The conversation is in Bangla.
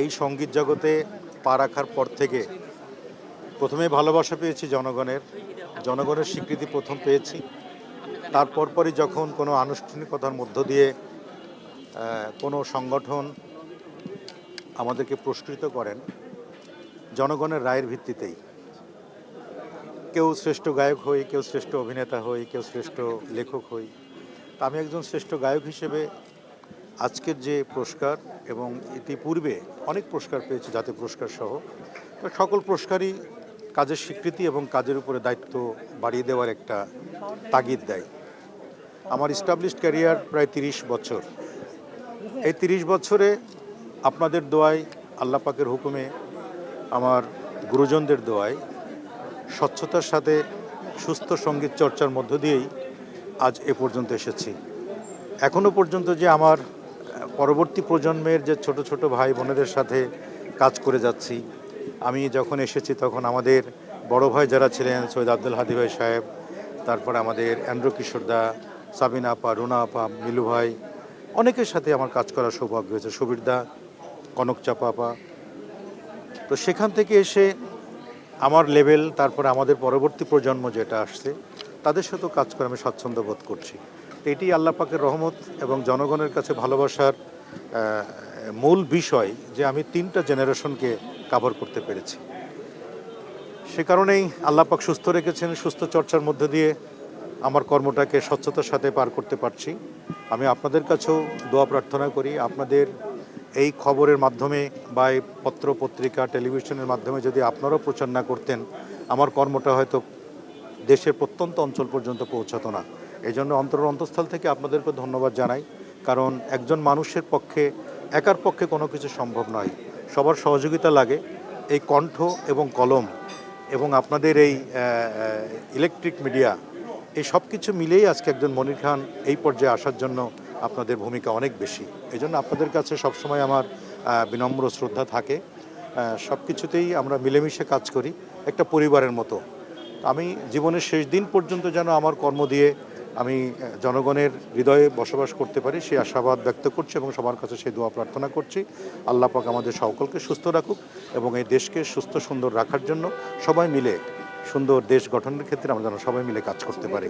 এই সংগীত জগতে পা রাখার পর থেকে প্রথমে ভালোবাসা পেয়েছি জনগণের। জনগণের স্বীকৃতি প্রথম পেয়েছি। তারপর পরই যখন কোনো আনুষ্ঠানিকতার মধ্য দিয়ে কোনো সংগঠন আমাদেরকে পুরস্কৃত করেন, জনগণের রায়ের ভিত্তিতেই। কেউ শ্রেষ্ঠ গায়ক হই, কেউ শ্রেষ্ঠ অভিনেতা হই, কেউ শ্রেষ্ঠ লেখক হই। আমি একজন শ্রেষ্ঠ গায়ক হিসেবে আজকের যে পুরস্কার এবং ইতিপূর্বে অনেক পুরস্কার পেয়েছে জাতীয় পুরস্কার সহ সকল পুরস্কারই কাজের স্বীকৃতি এবং কাজের উপরে দায়িত্ব বাড়িয়ে দেওয়ার একটা তাগিদ দেয়। আমার স্টাবলিশড ক্যারিয়ার প্রায় তিরিশ বছর। এই তিরিশ বছরে আপনাদের দোয়ায়, আল্লাহ পাকের হুকুমে আমার গুরুজনদের দোয়ায় স্বচ্ছতার সাথে সুস্থ সংগীত চর্চার মধ্য দিয়েই আজ এ পর্যন্ত এসেছি। এখনও পর্যন্ত যে আমার পরবর্তী প্রজন্মের যে ছোট ছোট ভাই বোনেদের সাথে কাজ করে যাচ্ছি, আমি যখন এসেছি তখন আমাদের বড় ভাই যারা ছিলেন, সৈয়দ আব্দুল হাদি ভাই সাহেব, তারপর আমাদের অ্যান্ড্রো কিশোরদা সাবিনা আপা, রুনা আপা, মিলু ভাই, অনেকের সাথে আমার কাজ করার সৌভাগ্য হয়েছে। সুবীরদা কনক চাপা আপা। তো সেখান থেকে এসে আমার লেভেল, তারপরে আমাদের পরবর্তী প্রজন্ম যেটা আসছে, তাদের সাথেও কাজ করে আমি স্বাচ্ছন্দ্য বোধ করছি। এটি আল্লাহ পাকের রহমত এবং জনগণের কাছে ভালোবাসার মূল বিষয় যে আমি তিনটা জেনারেশনকে কাভার করতে পেরেছি। সে কারণেই আল্লাহ পাক সুস্থ রেখেছেন, সুস্থ চর্চার মধ্যে দিয়ে আমার কর্মটাকে স্বচ্ছতার সাথে পার করতে পারছি। আমি আপনাদের কাছেও দোয়া প্রার্থনা করি, আপনাদের এই খবরের মাধ্যমে বা এই পত্র, পত্রিকা, টেলিভিশনের মাধ্যমে যদি আপনারাও প্রচার না করতেন, আমার কর্মটা হয়তো দেশের প্রত্যন্ত অঞ্চল পর্যন্ত পৌঁছাতো না। এই জন্য অন্তর অন্তঃস্থল থেকে আপনাদেরকে ধন্যবাদ জানাই। কারণ একজন মানুষের পক্ষে, একার পক্ষে কোনো কিছু সম্ভব নয়। সবার সহযোগিতা লাগে। এই কণ্ঠ এবং কলম এবং আপনাদের এই ইলেকট্রিক মিডিয়া এই সব কিছু মিলেই আজকে একজন মনির খান এই পর্যায়ে আসার জন্য আপনাদের ভূমিকা অনেক বেশি। এই জন্য আপনাদের কাছে সবসময় আমার বিনম্র শ্রদ্ধা থাকে। সব কিছুতেই আমরা মিলেমিশে কাজ করি, একটা পরিবারের মতো। আমি জীবনের শেষ দিন পর্যন্ত যেন আমার কর্ম দিয়ে আমি জনগণের হৃদয়ে বসবাস করতে পারি, সেই আশাবাদ ব্যক্ত করছি এবং সবার কাছে সেই দোয়া প্রার্থনা করছি। আল্লাহ পাক আমাদের সকলকে সুস্থ রাখুক এবং এই দেশকে সুস্থ, সুন্দর রাখার জন্য সবাই মিলে সুন্দর দেশ গঠনের ক্ষেত্রে আমরা যেন সবাই মিলে কাজ করতে পারি।